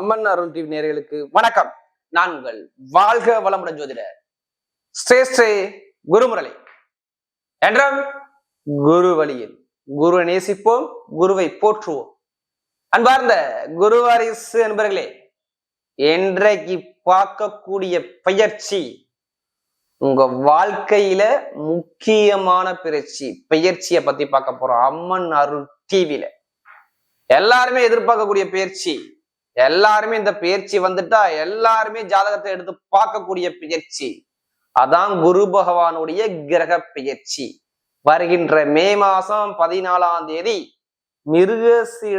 அம்மன் அருள் TV நேர்களுக்கு வணக்கம். நான் உங்கள் வாழ்க வளமுடன் ஜோதிடர் ஸ்ரேஷ்டே குருமுரளி. என்றும் குரு வழியில் குருவை நேசிப்போம் குருவை போற்றுவோம். அன்பார்ந்த குருவாரிசு என்பர்களே இன்றைக்கு பார்க்கக்கூடிய பயிற்சி உங்க வாழ்க்கையில முக்கியமான பயிற்சி பயிற்சியை பத்தி பார்க்க போறோம். அம்மன் அருள் டிவியில. எல்லாருமே எதிர்பார்க்கக்கூடிய பயிற்சி எல்லாருமே இந்த பயிற்சி வந்துட்டா எல்லாருமே ஜாதகத்தை எடுத்து பார்க்கக்கூடிய பயிற்சி. அதான் குரு பகவானுடைய கிரக பயிற்சி. வருகின்ற மே மாசம் பதினாலாம் தேதி மிருக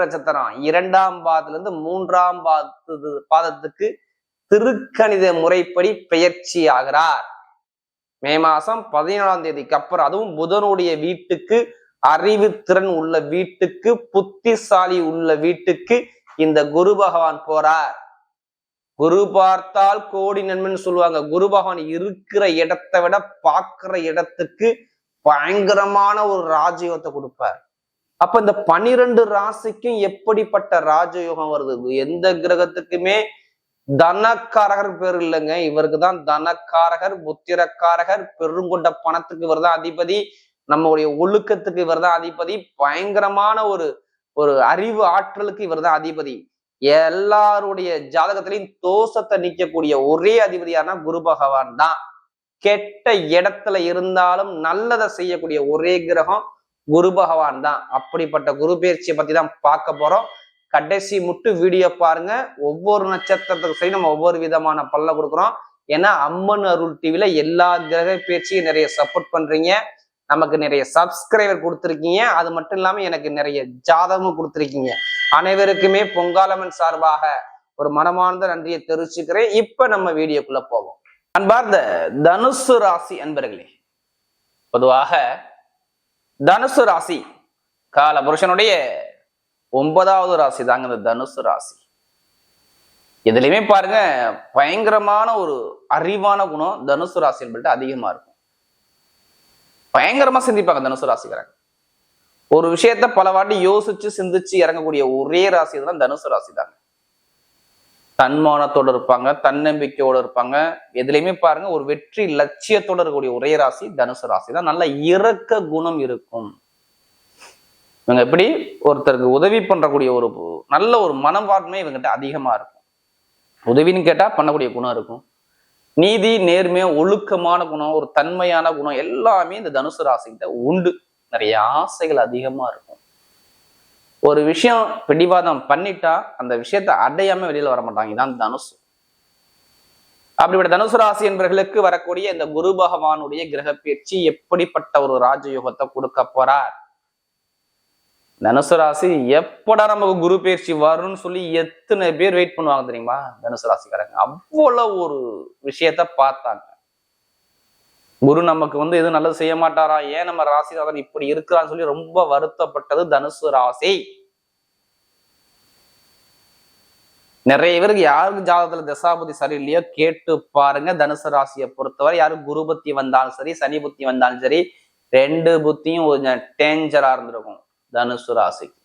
நட்சத்திரம். இரண்டாம் பாதத்துல இருந்து மூன்றாம் பாதத்து பாதத்துக்கு திருக்கணித முறைப்படி பெயர்ச்சி ஆகிறார். மே மாசம் பதினாலாம் தேதிக்கு அப்புறம் அதுவும் புதனுடைய வீட்டுக்கு அறிவு திறன் உள்ள வீட்டுக்கு புத்திசாலி உள்ள வீட்டுக்கு இந்த குரு பகவான் போறார். குரு பார்த்தால் கோடி நன்மைன்னு சொல்லுவாங்க. குரு பகவான் இருக்கிற இடத்தை விட பார்க்கிற இடத்துக்கு பயங்கரமான ஒரு ராஜயோகத்தை கொடுப்பார். அப்ப இந்த பனிரெண்டு ராசிக்கும் எப்படிப்பட்ட ராஜயோகம் வருது? எந்த கிரகத்துக்குமே தனக்காரகர் பேர் இல்லைங்க. இவருக்கு தான் தனக்காரகர் புத்திரக்காரகர் பெருங்கொண்ட பணத்துக்கு இவர் தான் அதிபதி. நம்மளுடைய ஒழுக்கத்துக்கு இவர் தான் அதிபதி. பயங்கரமான ஒரு ஒரு அறிவு ஆற்றலுக்கு இவர் தான் அதிபதி. எல்லாருடைய ஜாதகத்திலையும் தோஷத்தை நீக்கக்கூடிய ஒரே அதிபதியானா குரு பகவான் தான். கெட்ட இடத்துல இருந்தாலும் நல்லதை செய்யக்கூடிய ஒரே கிரகம் குரு பகவான் தான். அப்படிப்பட்ட குரு பயிற்சியை பத்தி தான் பார்க்க போறோம். கடைசி முட்டு வீடியோ பாருங்க. ஒவ்வொரு நட்சத்திரத்துக்கு சரி நம்ம ஒவ்வொரு விதமான பல்ல கொடுக்குறோம். ஏன்னா அம்மன் அருள் டிவில எல்லா கிரக பயிற்சியும் நிறைய சப்போர்ட் பண்றீங்க. நமக்கு நிறைய சப்ஸ்கிரைபர் கொடுத்துருக்கீங்க. அது மட்டும் இல்லாம எனக்கு நிறைய ஜாதகமும் கொடுத்துருக்கீங்க. அனைவருக்குமே பொங்காலமன் சார்பாக ஒரு மனமார்ந்த நன்றியை தெரிவிச்சுக்கிறேன். இப்ப நம்ம வீடியோக்குள்ள போவோம். அன்பார்ந்த தனுசு ராசி அன்பர்களே பொதுவாக தனுசு ராசி கால புருஷனுடைய ஒன்பதாவது ராசி தாங்க இந்த தனுசு ராசி. இதுலயுமே பாருங்க பயங்கரமான ஒரு அறிவான குணம் தனுசு ராசி என்பது அதிகமா இருக்கும். பயங்கரமா சிந்திப்பாங்க தனுசு ராசிக்காரங்க. ஒரு விஷயத்த பல வாட்டி யோசிச்சு சிந்திச்சு இறங்கக்கூடிய ஒரே ராசி தான் தனுசு ராசி தாங்க தன்மானத்தோட இருப்பாங்க தன்னம்பிக்கையோட இருப்பாங்க. எதுலையுமே பாருங்க ஒரு வெற்றி லட்சியத்தோட இருக்கக்கூடிய ஒரே ராசி தனுசு ராசி தான் நல்ல இறக்க குணம் இருக்கும். இவங்க எப்படி? ஒருத்தருக்கு உதவி பண்றக்கூடிய ஒரு நல்ல ஒரு மனவாண்மை இவங்ககிட்ட அதிகமா இருக்கும். உதவின்னு கேட்டா பண்ணக்கூடிய குணம் இருக்கும். நீதி நேர்மையா ஒழுக்கமான குணம் ஒரு தன்மையான குணம் எல்லாமே இந்த தனுசு ராசிகிட்ட உண்டு. நிறைய ஆசைகள் அதிகமா இருக்கும். ஒரு விஷயம் பிடிவாதம் பண்ணிட்டா அந்த விஷயத்த அடையாம வெளியில வர மாட்டாங்க. இதான் தனுசு. அப்படிப்பட்ட தனுசு ராசி என்பவர்களுக்கு வரக்கூடிய இந்த குரு பகவானுடைய கிரக பயிற்சி எப்படிப்பட்ட ஒரு ராஜயோகத்தை கொடுக்க போறார்? தனுசு ராசி எப்படா நமக்கு குரு பயிற்சி வரும்னு சொல்லி எத்தனை பேர் வெயிட் பண்ணுவாங்க தெரியுமா? தனுசு ராசிக்காரங்க. அவ்வளோ ஒரு விஷயத்த பார்த்தாங்க. குரு நமக்கு வந்து எதுவும் நல்லது செய்ய மாட்டாரா? ஏன் நம்ம ராசிநாதன் இப்படி இருக்கிறான்னு சொல்லி ரொம்ப வருத்தப்பட்டது தனுசு ராசி. நிறைய பேருக்கு யாருக்கு ஜாதகத்துல தசாபதி சரியில்லையோ கேட்டு பாருங்க. தனுசு ராசியை பொறுத்தவரை யாரும் குரு புத்தி வந்தாலும் சரி சனி புத்தி வந்தாலும் சரி ரெண்டு புத்தியும் கொஞ்சம் டேஞ்சரா இருந்திருக்கும். தனுசு ராசிக்கு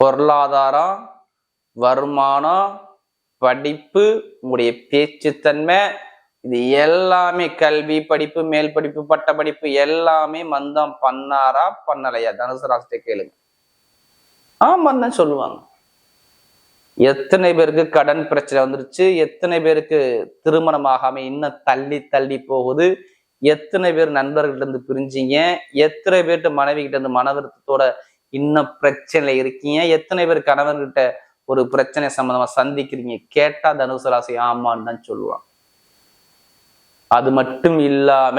பொருளாதாரம் வருமானம் படிப்பு உங்களுடைய பேச்சுத்தன்மை இது எல்லாமே கல்வி படிப்பு மேல் படிப்பு பட்ட படிப்பு எல்லாமே மந்தம் பண்ணாரா பண்ணலையா? தனுசு ராசிட்ட கேளுங்க. ஆமாம் தான் சொல்லுவாங்க. எத்தனை பேருக்கு கடன் பிரச்சனை வந்துருச்சு எத்தனை பேருக்கு திருமணம் ஆகாம இன்னும் தள்ளி தள்ளி போகுது எத்தனை பேர் நண்பர்கள்ட்ட இருந்து பிரிஞ்சீங்க? எத்தனை பேர்கிட்ட மனைவி கிட்ட இருந்து மன வருத்தத்தோட இன்னும் பிரச்சனையில இருக்கீங்க? எத்தனை பேர் கணவர்கிட்ட ஒரு பிரச்சனை சம்பந்தமா சந்திக்கிறீங்க? கேட்டா தனுசு ராசி ஆமான்னு தான் சொல்லுவாங்க. அது மட்டும் இல்லாம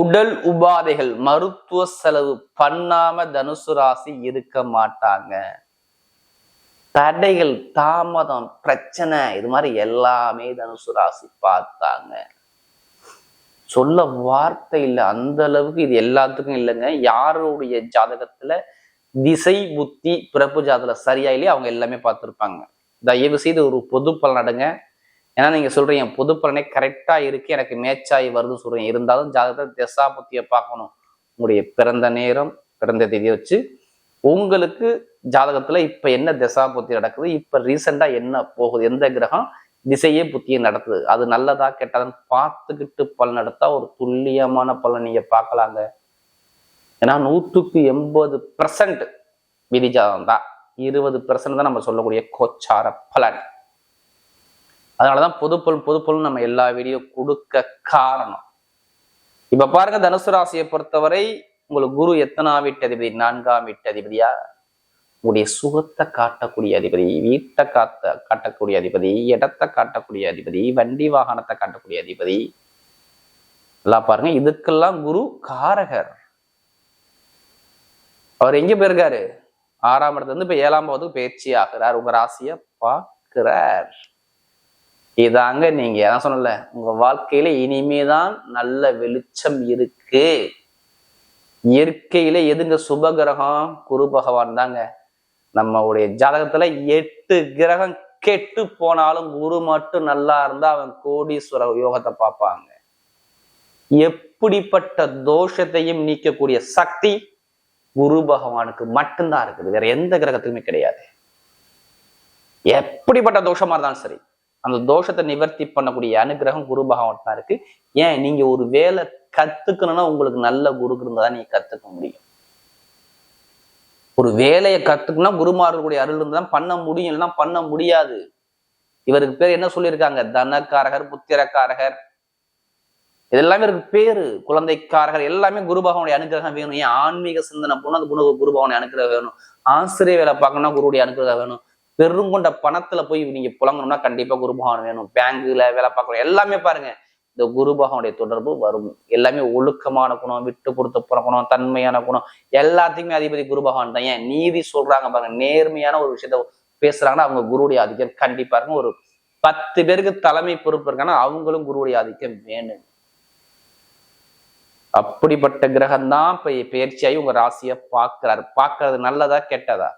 உடல் உபாதைகள் மருத்துவ செலவு பண்ணாம தனுசு ராசி இருக்க மாட்டாங்க. தடைகள் தாமதம் பிரச்சனை இது மாதிரி எல்லாமே தனுசு ராசி பார்த்தாங்க. சொல்ல வார்த்தை இல்லை. அந்த அளவுக்கு இது எல்லாத்துக்கும் இல்லைங்க. யாருடைய ஜாதகத்துல திசை புத்தி பிறப்பு ஜாதகம் சரியா இல்லையா அவங்க எல்லாமே பார்த்துருப்பாங்க. தயவு செய்து ஒரு பொது பலனடுங்க ஏன்னா நீங்க சொல்றீங்க பொது பலனே கரெக்டா இருக்கு. எனக்கு மேட்சாகி வருதுன்னு சொல்றீங்க. இருந்தாலும் ஜாதகத்தை திசா புத்தியை பார்க்கணும். உங்களுடைய பிறந்த நேரம் பிறந்த தேதியை வச்சு உங்களுக்கு ஜாதகத்துல இப்ப என்ன திசா புத்தி நடக்குது? இப்ப ரீசெண்டா என்ன போகுது? எந்த கிரகம் திசையே புத்தியை நடத்துது. அது நல்லதா கெட்டதான்னு பார்த்துக்கிட்டு பலன் எடுத்தா ஒரு துல்லியமான பலன் நீங்க பார்க்கலாங்க. ஏன்னா நூற்றுக்கு எண்பது பெர்சன்ட் விதிஜாதம் தான். இருபது பெர்சன்ட் தான் நம்ம சொல்லக்கூடிய கோச்சார பலன். அதனாலதான் பொதுப்பொருள் பொதுப்பொருள் நம்ம எல்லா வீடியோ கொடுக்க காரணம். இப்ப பாருங்க தனுசு ராசியை பொறுத்தவரை உங்களுக்கு குரு எத்தனாம் வீட்டு அதிபதி? நான்காம் வீட்டு அதிபதியா? உங்களுடைய சுகத்தை காட்டக்கூடிய அதிபதி வீட்டை காத்த காட்டக்கூடிய அதிபதி இடத்தை காட்டக்கூடிய அதிபதி வண்டி வாகனத்தை காட்டக்கூடிய அதிபதி. எல்லாம் பாருங்க இதுக்கெல்லாம் குரு காரகர். அவர் எங்க போயிருக்காரு? ஆறாம் இடத்துல இருந்து இப்ப ஏழாம் பாவத்துக்கு பயிற்சி ஆகிறார். உங்க ராசிய பார்க்கிறார். இதாங்க நீங்க என்ன சொன்னல உங்க வாழ்க்கையில இனிமேதான் நல்ல வெளிச்சம் இருக்கு. இயற்கையில எதுங்க சுபகிரகம் குரு பகவான் தாங்க. நம்மளுடைய ஜாதகத்துல எட்டு கிரகம் கெட்டு போனாலும் குரு மட்டும் நல்லா இருந்தா அவன் கோடீஸ்வர யோகத்தை பார்ப்பாங்க. எப்படிப்பட்ட தோஷத்தையும் நீக்கக்கூடிய சக்தி குரு பகவானுக்கு மட்டும்தான் இருக்குது. வேற எந்த கிரகத்துக்குமே கிடையாது. எப்படிப்பட்ட தோஷமா இருந்தாலும் சரி அந்த தோஷத்தை நிவர்த்தி பண்ணக்கூடிய அனுகிரகம் குரு பகவான் தான் இருக்கு. ஏன்? நீங்க ஒரு வேலை கத்துக்கணும்னா உங்களுக்கு நல்ல குரு இருந்தா நீங்க கத்துக்க முடியும். ஒரு வேலையை கத்துக்கணும்னா குருமார்களுடைய அருள் இருந்து தான் பண்ண முடியும் இல்லைன்னா பண்ண முடியாது. இவருக்கு பேர் என்ன சொல்லியிருக்காங்க? தனக்காரகர் புத்திரக்காரகர். இதெல்லாமே இருக்கு பேரு. குழந்தைக்காரகர் எல்லாமே குரு பகவானுடைய அனுகிரகம் வேணும். ஏன்? ஆன்மீக சிந்தனை போனால் அது குரு குரு பகவானுடைய அனுகிரகம் வேணும். ஆசிரியர் வேலை பார்க்கணும்னா குருவுடைய அனுகிரகம் வேணும். பெருங்கொண்ட பணத்துல போய் நீங்க புலங்கணும்னா கண்டிப்பா குரு பகவான் வேணும். பேங்க்ல வேலை பார்க்கணும். எல்லாமே பாருங்க. இந்த குரு பகவானுடைய தொடர்பு வரும். எல்லாமே ஒழுக்கமான குணம் விட்டு கொடுத்து போற குணம் தன்மையான குணம் எல்லாத்துக்குமே அதிபதி குரு பகவான் தான். ஏன்? நீதி சொல்றாங்க பாருங்க. நேர்மையான ஒரு விஷயத்த பேசுறாங்கன்னா அவங்க குருடைய ஆதிக்கம் கண்டிப்பா இருக்கும். ஒரு பத்து பேருக்கு தலைமை பொறுப்பு இருக்காங்கன்னா அவங்களும் குருவுடைய ஆதிக்கம் வேணும். அப்படிப்பட்ட கிரகம் தான் இப்ப பயிற்சியாகி உங்க ராசியை பார்க்கிறாரு. பார்க்கறது நல்லதா கெட்டதா?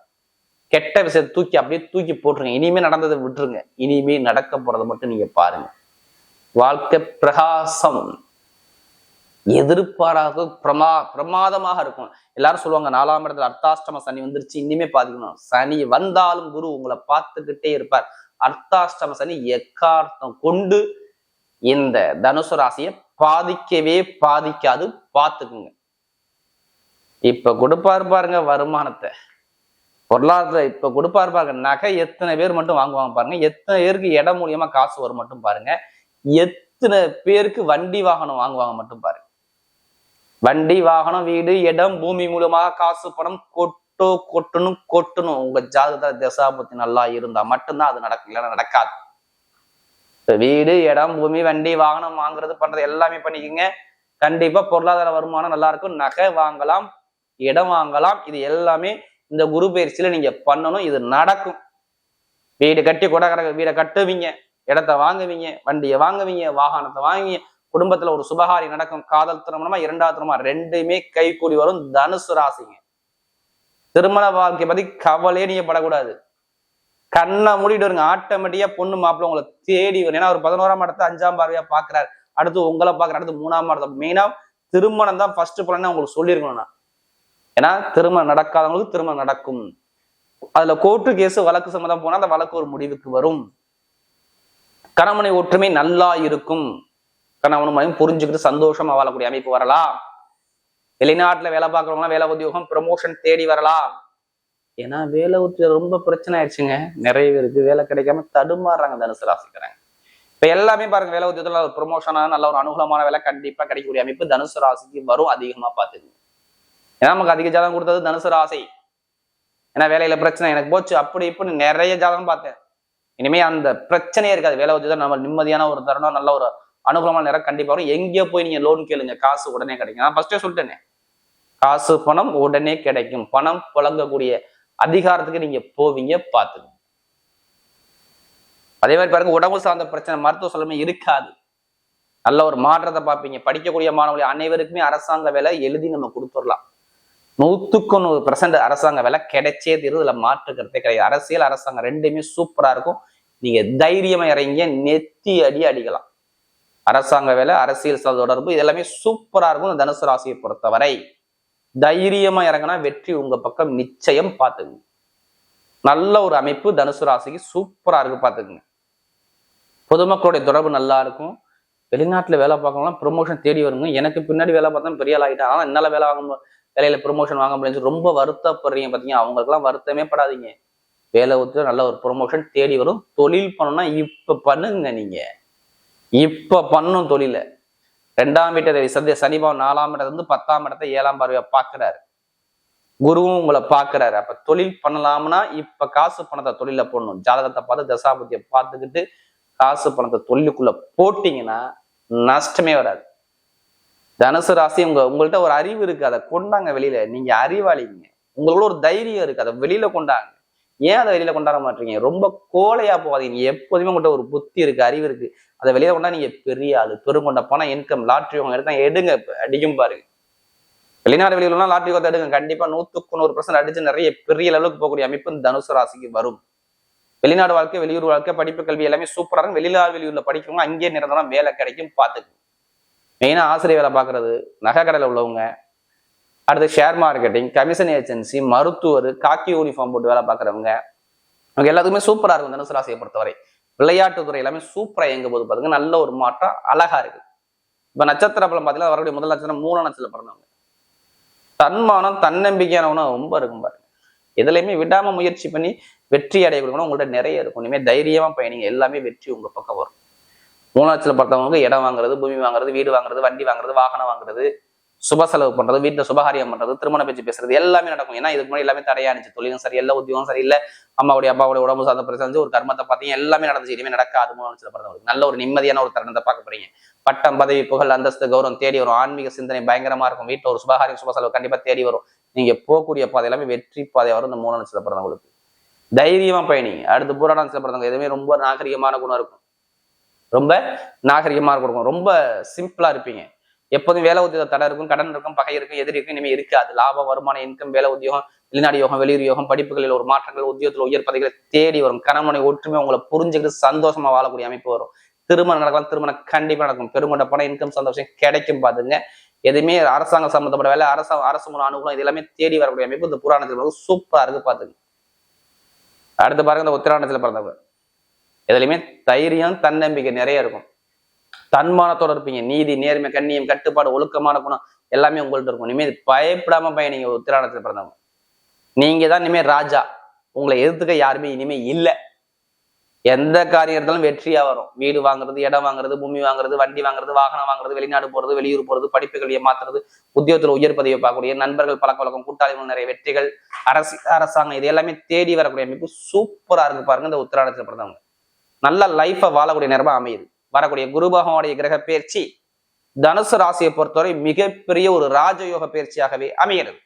கெட்ட விஷயத்தை தூக்கி அப்படியே தூக்கி போட்டுருங்க. இனிமே நடந்ததை விட்டுருங்க. இனிமே நடக்க போறதை மட்டும் நீங்க பாருங்க. வாழ்க்கை பிரகாசம். எதிர்பாராத பிரமா பிரமாதமாக இருக்கும். எல்லாரும் சொல்லுவாங்க நாலாம் இடத்துல அர்த்தாஷ்டம சனி வந்துருச்சு இனிமே பாதிக்கணும். சனி வந்தாலும் குரு உங்களை பார்த்துக்கிட்டே இருப்பார். அர்த்தாஷ்டம சனி எக்கார்த்தம் கொண்டு இந்த தனுசு ராசியை பாதிக்கவே பாதிக்காது பார்த்துக்குங்க. இப்ப கொடுப்பாரு பாருங்க வருமானத்தை. பொருளாதார இப்ப கொடுப்பாரு பாருங்க நகை எத்தனை பேர் மட்டும் வாங்குவாங்க பாருங்க எத்தனை பேருக்கு இடம் மூலியமா காசு வரும் மட்டும் பாருங்க. எத்தனை பேருக்கு வண்டி வாகனம் வாங்குவாங்க மட்டும் பாருங்க வண்டி வாகனம் வீடு இடம் பூமி மூலமாக காசு பணம் கொட்டோ கொட்டணும் கொட்டணும். உங்க ஜாதகத்துல தசாபத்தி நல்லா இருந்தா மட்டும்தான் அது நடக்கும். இல்லைன்னா நடக்காது. வீடு இடம் பூமி வண்டி வாகனம் வாங்குறது பண்றது எல்லாமே பண்ணிக்கோங்க. கண்டிப்பா பொருளாதார வருமானம் நல்லா இருக்கும். நகை வாங்கலாம் இடம் வாங்கலாம். இது எல்லாமே இந்த குரு பயிற்சியில நீங்க பண்ணணும். இது நடக்கும். வீடு கட்டி கூட வீடை கட்டுவீங்க. இடத்த வாங்குவீங்க வண்டியை வாங்குவீங்க வாகனத்தை வாங்குவீங்க. குடும்பத்துல ஒரு சுபகாரி நடக்கும். காதல் திருமணமா இரண்டாவது திருமணம் ரெண்டுமே கை கூடி வரும் தனுசு ராசிங்க. திருமண வாழ்க்கை பத்தி கவலையே நீங்க படக்கூடாது. கண்ணை மூடிட்டு வருங்க. ஆட்டோமேட்டிக்கா பொண்ணு மாப்பிள்ள உங்களை தேடி வரும். ஏன்னா ஒரு பதினோராம் இடத்த அஞ்சாம் பார்வையா பாக்குறாரு அடுத்து உங்களை பாக்குற அடுத்து மூணாம் இடத்த மெயினா திருமணம் தான் ஃபர்ஸ்ட் பிளான் உங்களுக்கு சொல்லியிருக்கணும் நான். ஏன்னா திருமணம் நடக்காதவங்களுக்கு திருமணம் நடக்கும். அதுல கோர்ட்டு கேஸ் வழக்கு சம்மந்தம் போனா அந்த வழக்கு ஒரு முடிவுக்கு வரும். கணவனை ஒற்றுமை நல்லா இருக்கும். கணவனும் மனைவி புரிஞ்சுக்கிட்டு சந்தோஷமா வாழக்கூடிய அமைப்பு வரலாம். வெளிநாட்டுல வேலை பார்க்கறவங்க வேலை உத்தியோகம் ப்ரமோஷன் தேடி வரலாம். ஏன்னா வேலை உத்தியோகம் ரொம்ப பிரச்சனை ஆயிடுச்சுங்க. நிறைய பேருக்கு வேலை கிடைக்காம தடுமாறுறாங்க தனுசு ராசிக்காரங்க இப்ப எல்லாமே பாருங்க வேலை உத்தியோகத்துல ஒரு ப்ரொமோஷனான நல்ல ஒரு அனுகூலமான வேலை கண்டிப்பா கிடைக்கக்கூடிய அமைப்பு தனுசு ராசிக்கு வரும் அதிகமா பார்த்துக்குங்க. ஏன்னா நமக்கு அதிக ஜாதகம் கொடுத்தது தனுசு ராசி. ஏன்னா வேலையில பிரச்சனை எனக்கு போச்சு அப்படி இப்படி நிறைய ஜாதகம் பார்த்தேன். இனிமே அந்த பிரச்சனையே இருக்காது. வேலை உத்தியோகம் நம்ம நிம்மதியான ஒரு தருணம் நல்ல ஒரு அனுகூலமான நேரம் கண்டிப்பா வரும். எங்கேயோ போய் நீங்க லோன் கேளுங்க. காசு உடனே கிடைக்கும். நான் ஃபர்ஸ்டே சொல்லிட்டேனே. காசு பணம் உடனே கிடைக்கும். பணம் புழங்கக்கூடிய அதிகாரத்துக்கு நீங்க போவீங்க பார்த்துங்க அதே மாதிரி பாருங்க உடம்பு சார்ந்த பிரச்சனை மருத்துவ செலவுமே இருக்காது. நல்ல ஒரு மாற்றத்தை பார்ப்பீங்க. படிக்கக்கூடிய மாணவர்கள் அனைவருக்குமே அரசாங்க வேலை எழுதி நம்ம கொடுத்துடலாம். நூத்துக்கு நூறு பெர்சன்ட் அரசாங்க வேலை கிடைச்சே தீரும் இதுல மாற்றுக்கிறதே கிடையாது. அரசியல் அரசாங்கம் ரெண்டுமே சூப்பரா இருக்கும். நீங்க தைரியமா இறங்கிய நெத்தி அடி அடிக்கலாம். அரசாங்க வேலை அரசியல் சார் தொடர்பு இது எல்லாமே சூப்பரா இருக்கும். இந்த தனுசு ராசியை பொறுத்தவரை தைரியமா இறங்கினா வெற்றி உங்க பக்கம் நிச்சயம் பார்த்துக்குங்க. நல்ல ஒரு அமைப்பு தனுசு ராசிக்கு சூப்பரா இருக்கு பார்த்துக்குங்க. பொதுமக்களுடைய தொடர்பு நல்லா இருக்கும். வெளிநாட்டுல வேலை பார்க்கலாம் ப்ரொமோஷன் தேடி வருங்க. எனக்கு பின்னாடி வேலை பார்த்தா பெரிய ஆளாகிட்டா ஆனால் என்னால வேலை வாங்க வேலையில ப்ரொமோஷன் வாங்க முடியாது ரொம்ப வருத்தப்படுறீங்க பார்த்தீங்க அவங்களுக்குலாம் வருத்தமே படாதீங்க. வேலை ஒத்து நல்ல ஒரு ப்ரொமோஷன் தேடி வரும். தொழில் பண்ணணும்னா இப்போ பண்ணுங்க நீங்க. இப்போ பண்ணும் தொழிலை. ரெண்டாம் வீட்டை சந்தை சனிபாவம் நாலாம் இடத்துல இருந்து பத்தாம் இடத்தை ஏழாம் பார்வையை பார்க்குறாரு. குருவும் உங்களை பார்க்குறாரு. அப்போ தொழில் பண்ணலாம்னா இப்போ காசு பணத்தை தொழிலில் போடணும். ஜாதகத்தை பார்த்து தசாபதியை பார்த்துக்கிட்டு காசு பணத்தை தொழிலுக்குள்ளே போட்டிங்கன்னா நஷ்டமே வராது. தனுசு ராசி உங்க உங்கள்கிட்ட ஒரு அறிவு இருக்கு அதை கொண்டாங்க வெளியில. நீங்க அறிவாளிங்க. உங்களுக்குள்ள ஒரு தைரியம் இருக்கு அதை வெளியில கொண்டாங்க. ஏன் அதை வெளியில கொண்டாட மாட்டீங்க? ரொம்ப கோலையா போகாதீங்க. எப்போதுமே உங்கள்கிட்ட ஒரு புத்தி இருக்கு அறிவு இருக்கு. அதை வெளியில கொண்டா நீங்க பெரிய ஆளு பெருங்கொண்ட பணம் இன்கம் லாட்ரி உங்க எடுத்தா எடுங்க அடிக்கும் பாருங்க. வெளிநாடு வெளியில லாட்ரி கொத்த எடுங்க. கண்டிப்பா நூத்துக்கு நூறு பர்சன்ட் அடிச்சு நிறைய பெரிய அளவுக்கு போகக்கூடிய அமைப்பு தனுசு ராசிக்கு வரும். வெளிநாடு வாழ்க்கை வெளியூர் வாழ்க்கை படிப்பு கல்வி எல்லாமே சூப்பராக இருக்கும். வெளிநாடு வெளியூர்ல படிக்கிறவங்க அங்கேயே நிரந்தரம் வேலை கிடைக்கும் பார்த்துக்கு மெயினாக ஆசிரியர் வேலை பார்க்குறது நகை கடையில் உள்ளவங்க. அடுத்து ஷேர் மார்க்கெட்டிங் கமிஷன் ஏஜென்சி மருத்துவர் காக்கி யூனிஃபார்ம் போட்டு வேலை பார்க்குறவங்க. அவங்க எல்லாத்துக்குமே சூப்பராக இருக்கும் தனுசு ராசியை பொறுத்தவரை. விளையாட்டுத்துறை எல்லாமே சூப்பராக இயங்கும் போது பார்த்தீங்கன்னா நல்ல ஒரு மாற்றம் அழகாக இருக்குது இப்போ நட்சத்திர பலம் பார்த்தீங்கன்னா வரக்கூடிய முதல் நட்சத்திரம் மூணு நட்சத்திரம் பிறந்தவங்க. தன்மானம் தன்னம்பிக்கையானவனும் ரொம்ப இருக்கும் பாருங்க. எதுலையுமே விடாமல் முயற்சி பண்ணி வெற்றி அடையக்கூடிய உங்கள்கிட்ட நிறைய இருக்கும். இனிமேல் தைரியமாக பயணிங்க எல்லாமே வெற்றி உங்கள் பக்கம் வரும். மூணாட்சியில் பார்த்தவங்களுக்கு இடம் வாங்குறது பூமி வாங்குறது வீடு வாங்குறது வண்டி வாங்குறது வாகனம் வாங்குறது சுப செலவு பண்றது வீட்டில் சுபகாரியம் பண்றது திருமண பேச்சு பேசுறது எல்லாமே நடக்கும். ஏன்னா இதுக்கு முன்னாடி எல்லாமே தடையானிச்சு. தொழிலும் சரி எல்லா உத்தியோகம் சரியில்லை அம்மாவுடைய அப்பாவுடைய உடம்பு சார்ந்த பிரச்சனை ஒரு கர்மத்தை பார்த்தீங்க எல்லாமே நடந்துச்சு. இனிமே நடக்காது மூணாட்சியில் பிறந்தவங்களுக்கு நல்ல ஒரு நிம்மதியான ஒரு தருணத்தை பார்க்க போறீங்க. பட்டம் பதவி புகழ் அந்தஸ்து கௌரவம் தேடி வரும். ஆன்மீக சிந்தனை பயங்கரமா இருக்கும். வீட்டுல ஒரு சுபகாரியம் சுப செலவு கண்டிப்பா தேடி வரும். நீங்க போகக்கூடிய பாதை எல்லாமே வெற்றி பாதை வரும் இந்த மூணு பிறந்தவங்களுக்கு தைரியமா பயணி அடுத்து பூராட பிறந்தவங்க எதுவுமே ரொம்ப நாகரிகமான குணம் இருக்கும். ரொம்ப நாகரிகமா இருக்கும் ரொம்ப சிம்பிளா இருப்பீங்க. எப்போதும் வேலை உத்தியோக தடை இருக்கும் கடன் இருக்கும் பகை இருக்கும் எதிரி இருக்கும் இனிமே இருக்காது. லாபம் வருமானம் இன்கம் வேலை உத்தியோகம் வெளிநாடு யோகம் வெளியூர் யோகம் படிப்புகளில் ஒரு மாற்றங்கள் உத்தியோகத்தில் உயர் பதவிகளை தேடி வரும். கணவனை ஒற்றுமை உங்களை புரிஞ்சுக்கிட்டு சந்தோஷமா வாழக்கூடிய அமைப்பு வரும். திருமணம் நடக்கலாம் திருமணம் கண்டிப்பா நடக்கும். பெருமண்ட பணம் இன்கம் சந்தோஷம் கிடைக்கும் பாத்துங்க. எதுவுமே அரசாங்கம் சம்பந்தப்பட்ட வேலை அரசு அரசு மூலம் அனுகூலம் இது எல்லாமே தேடி வரக்கூடிய அமைப்பு. இந்த புராணத்தில் சூப்பராக இருக்கு பாத்துங்க. அடுத்து பாருங்க இந்த உத்திராணத்தில் பிறந்தவர். எதுலையுமே தைரியம் தன்னம்பிக்கை நிறைய இருக்கும். தன்மானத்தோட இருப்பீங்க. நீதி நேர்மை கண்ணியம் கட்டுப்பாடு ஒழுக்கமான குணம் எல்லாமே உங்கள்கிட்ட இருக்கும். இனிமேல் பயப்படாம பயணிங்க உத்திராணத்தில் பிறந்தவங்க. நீங்க தான் இனிமேல் ராஜா. உங்களை எதிர்த்துக்க யாருமே இனிமே இல்லை. எந்த காரியம் இருந்தாலும் வெற்றியா வரும். வீடு வாங்குறது இடம் வாங்குறது பூமி வாங்குறது வண்டி வாங்குறது வாகனம் வாங்குறது வெளிநாடு போறது வெளியூர் போறது படிப்பு கல்வியை மாத்துறது உத்தியோகத்தில் உயர் பதவியை பார்க்கக்கூடிய நண்பர்கள் பழக்க வழக்கம் கூட்டாளிகள் நிறைய வெற்றிகள் அரசு அரசாங்கம் இது எல்லாமே தேடி வரக்கூடிய அமைப்பு சூப்பரா இருக்கு பாருங்க இந்த உத்திராடத்துல பிறந்தவங்க. நல்ல லைஃப்பை வாழக்கூடிய நேரமா அமையுது. வரக்கூடிய குருபகவானுடைய கிரக பயிற்சி தனுசு ராசியை பொறுத்தவரை மிகப்பெரிய ஒரு ராஜயோக பயிற்சியாகவே அமைகிறது.